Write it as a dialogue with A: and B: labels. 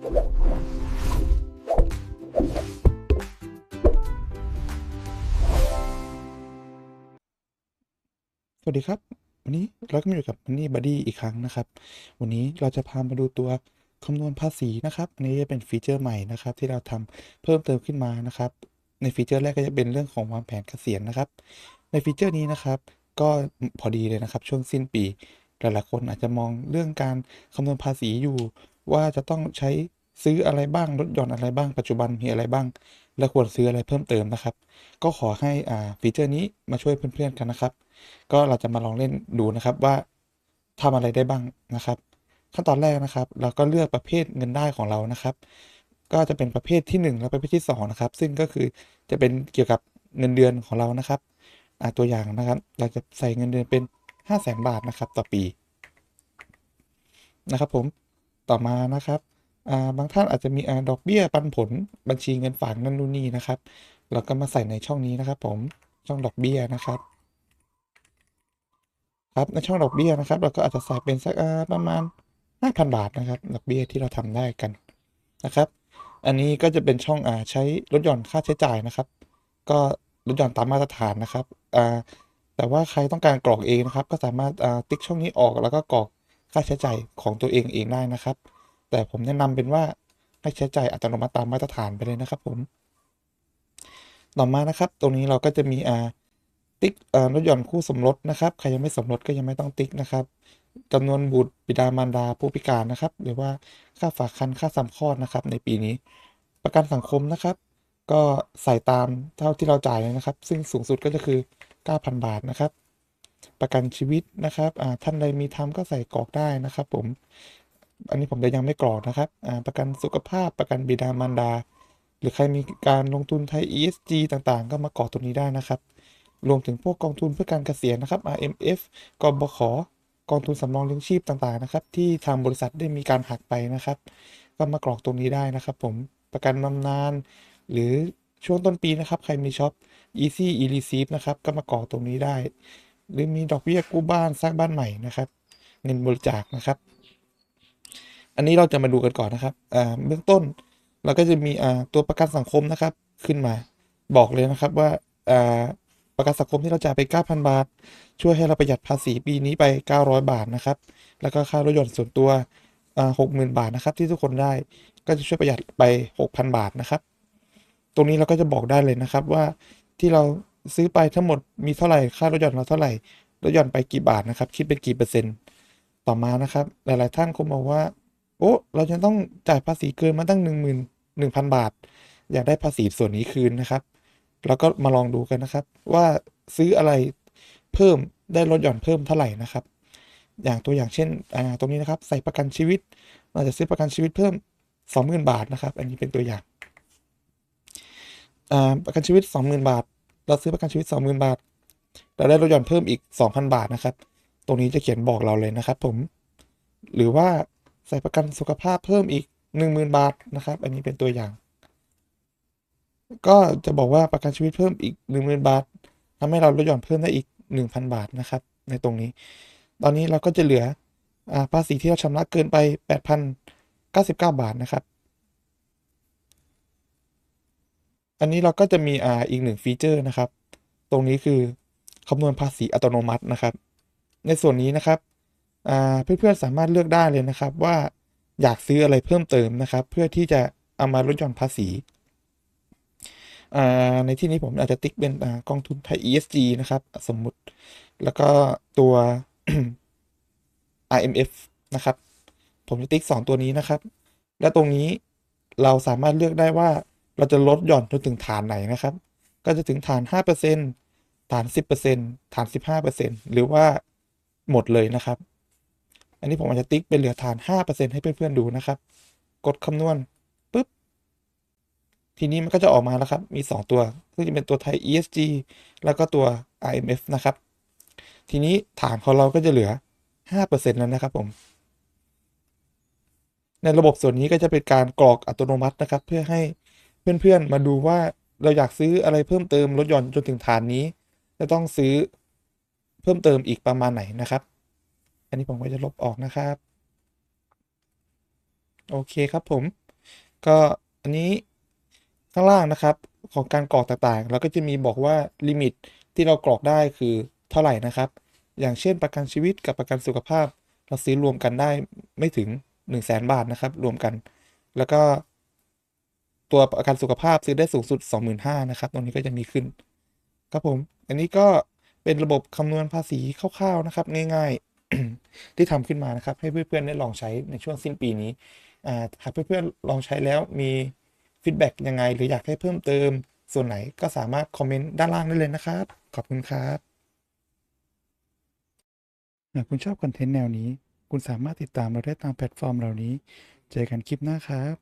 A: สวัสดีครับ วันนี้เราก็มาอยู่กับ Money Buddy อีกครั้งนะครับ วันนี้เราจะพามาดูตัวคำนวณภาษีนะครับ อันนี้จะเป็นฟีเจอร์ใหม่นะครับ ที่เราทำเพิ่มเติมขึ้นมานะครับ ในฟีเจอร์แรกก็จะเป็นเรื่องของวางแผนเกษียณนะครับ ในฟีเจอร์นี้นะครับ ก็พอดีเลยนะครับ ช่วงสิ้นปีหลายๆคนอาจจะมองเรื่องการคำนวณภาษีอยู่ ว่าจะต้องใช้ซื้ออะไรบ้างลดหย่อนอะไรบ้างปัจจุบันมีอะไรบ้าง และควรซื้ออะไรเพิ่มเติมนะครับ ก็ขอให้อ่าฟีเจอร์นี้มาช่วยเพื่อนๆกันนะครับ ก็เราจะมาลองเล่นดูนะครับว่าทำอะไรได้บ้างนะครับ ขั้นตอนแรกนะครับ เราก็เลือกประเภทเงินได้ของเรานะครับ ก็จะเป็นประเภทที่ 1 และประเภทที่2นะครับ ซึ่งก็คือจะเป็นเกี่ยวกับเงินเดือนของเรานะครับอ่าตัวอย่างนะครับ เราจะใส่เงินเดือนเป็น 5 0 0แสนบาทนะครับ ต่อปีนะครับผม ต่อมานะครับอ่าบางท่านอาจจะมีอ่าดอกเบี้ยปันผลบัญชีเงินฝากนั่นนู่นนี่นะครับ เราก็มาใส่ในช่องนี้นะครับ ผมช่องดอกเบี้ยนะครับ ครับในช่องดอกเบี้ยนะครับ เราก็อาจจะใส่เป็นสักอ่าประมาณ5,000 บาทนะครับดอกเบี้ยที่เราทำได้กันนะครับ อันนี้ก็จะเป็นช่องอ่าใช้ลดหย่อนค่าใช้จ่ายนะครับ ก็ลดหย่อนตามมาตรฐานนะครับอ่าแต่ว่าใครต้องการกรอกเองนะครับ ก็สามารถอ่าติ๊กช่องนี้ออกแล้วก็กรอก ค่าใช้จ่ายของตัวเองเองได้นะครับ แต่ผมแนะนำเป็นว่าให้ใช้จ่ายอัตโนมัติตามมาตรฐานไปเลยนะครับผมต่อมานะครับ ตรงนี้เราก็จะมีอ่าติ๊กอ่อลดหย่อนคู่สมรสนะครับใครยังไม่สมรสก็ยังไม่ต้องติ๊กนะครับจำนวนบุตรบิดามารดาผู้พิการนะครับ หรือว่าค่าฝากคันค่าซ้ำคลอดนะครับ ในปีนี้ ประกันสังคมนะครับ ก็ใส่ตามเท่าที่เราจ่ายเลยนะครับ ซึ่งสูงสุดก็จะคือ 9,000 บาทนะครับ ประกันชีวิตนะครับท่านใดมีทำก็ใส่กรอกได้นะครับ ผม อันนี้ผมจะยังไม่กรอกนะครับประกันสุขภาพประกันบิดามารดา หรือใครมีการลงทุนไทย ESG ต่างๆ ก็มากรอกตรงนี้ได้นะครับ รวมถึงพวกกองทุนเพื่อการเกษียณนะครับ RMF กบขกองทุนสำรองเลี้ยงชีพต่างๆนะครับ ที่ทางบริษัทได้มีการหักไปนะครับ ก็มากรอกตรงนี้ได้นะครับ ผมประกันบำนาญหรือช่วงต้นปีนะครับ ใครมีช็อป Easy e receive นะครับ ก็มากรอกตรงนี้ได้ หรือมีดอกเบี้ยกู้บ้านสร้างบ้านใหม่นะครับ เงินบริจาคนะครับ อันนี้เราจะมาดูกันก่อนนะครับเบื้องต้นเราก็จะมีตัวประกันสังคมนะครับ ขึ้นมาบอกเลยนะครับว่าประกันสังคมที่เราจ่ายไป 9,000 บาท ช่วยให้เราประหยัดภาษีปีนี้ไป 900 บาทนะครับ แล้วก็ค่ารถยนต์ส่วนตัว60,000 บาทนะครับ ที่ทุกคนได้ก็จะช่วยประหยัดไป 6,000 บาทนะครับ ตรงนี้เราก็จะบอกได้เลยนะครับว่าที่เรา ซื้อไปทั้งหมดมีเท่าไหร่ค่ารถยนต์เราเท่าไหร่รถยนต์ไปกี่บาทนะครับ คิดเป็นกี่เปอร์เซ็นต์ต่อมานะครับ หลาย ๆ ท่านคงบอกว่า โอ้เราจะต้องจ่ายภาษีเกินมาตั้ง 1 1 0 0 0 บาท อยากได้ภาษีส่วนนี้คืนนะครับแล้วก็มาลองดูกันนะครับ ว่าซื้ออะไรเพิ่มได้ลดหย่อนเพิ่มเท่าไหร่นะครับ อย่างตัวอย่างเช่นอ่าตรงนี้นะครับ ใส่ประกันชีวิต เราจะซื้อประกันชีวิตเพิ่ม 20,000 บาทนะครับ อันนี้เป็นตัวอย่างประกันชีวิต 20,000 บาท เราซื้อประกันชีวิต 20,000 บาท เราได้ลดหย่อนเพิ่มอีก 2,000 บาทนะครับ ตรงนี้จะเขียนบอกเราเลยนะครับ ผม หรือว่าใส่ประกันสุขภาพเพิ่มอีก 10,000 บาทนะครับ อันนี้เป็นตัวอย่าง ก็จะบอกว่าประกันชีวิตเพิ่มอีก 10,000 บาททำให้เราลดหย่อนเพิ่มได้อีก 1,000 บาทนะครับ ในตรงนี้ ตอนนี้เราก็จะเหลืออภาษีที่เราชำระเกินไป 8,099 บาทนะครับ อันนี้เราก็จะมีอ่าอีกหนึ่งฟีเจอร์นะครับ ตรงนี้คือคำนวณภาษีอัตโนมัตินะครับ ในส่วนนี้นะครับเพื่อนๆสามารถเลือกได้เลยนะครับว่าอยากซื้ออะไรเพิ่มเติมนะครับ เพื่อที่จะเอามาลดหย่อนภาษี ในที่นี้ผมอาจจะติ๊กเป็นอ่ากองทุนไทย ESG นะครับ สมมุติแล้วก็ตัว IMF นะครับ ผมจะติ๊ก 2 ตัวนี้นะครับ และตรงนี้เราสามารถเลือกได้ว่า เราจะลดหย่อนจนถึงฐานไหนนะครับ ก็จะถึงฐาน 5%ฐาน 10%ฐาน 15%หรือว่าหมดเลยนะครับ อันนี้ผมอาจจะติ๊กเป็นเหลือฐาน 5%ให้เพื่อนๆดูนะครับ กดคำนวณปุ๊บ ทีนี้มันก็จะออกมาแล้วครับ มี 2 ตัวซึ่งจะเป็นตัวไทย ESG แล้วก็ตัว IMF นะครับ ทีนี้ฐานของเราก็จะเหลือ 5%แล้วนะครับผมในระบบส่วนนี้ก็จะเป็นการกรอกอัตโนมัตินะครับ เพื่อให้ เพื่อนๆ มาดูว่าเราอยากซื้ออะไรเพิ่มเติมลดหย่อนจนถึงฐานนี้ จะต้องซื้อเพิ่มเติมอีกประมาณไหนนะครับ อันนี้ผมก็จะลบออกนะครับ โอเคครับผม ก็อันนี้ข้างล่างนะครับของการกรอกต่างๆแล้วก็จะมีบอกว่าลิมิตที่เรากรอกได้คือเท่าไหร่นะครับ อย่างเช่นประกันชีวิตกับประกันสุขภาพ เราซื้อรวมกันได้ไม่ถึง 1 0 0 0 0แสนบาทนะครับ รวมกัน แล้วก็ ตัวประกันสุขภาพซื้อได้สูงสุด 25,000นะครับ ตรงนี้ก็จะมีขึ้น ครับผม อันนี้ก็เป็นระบบคำนวณภาษีคร่าวๆนะครับ ง่ายๆ ที่ทำขึ้นมานะครับ ให้เพื่อนๆได้ลองใช้ในช่วงสิ้นปีนี้หากเพื่อนๆลองใช้แล้วมีฟีดแบ็กยังไง หรืออยากให้เพิ่มเติมส่วนไหนก็สามารถคอมเมนต์ด้านล่างได้เลยนะครับ ขอบคุณครับ หากคุณชอบคอนเทนต์แนวนี้ คุณสามารถติดตามเราได้ตามแพลตฟอร์มเหล่านี้ เจอกันคลิปหน้าครับ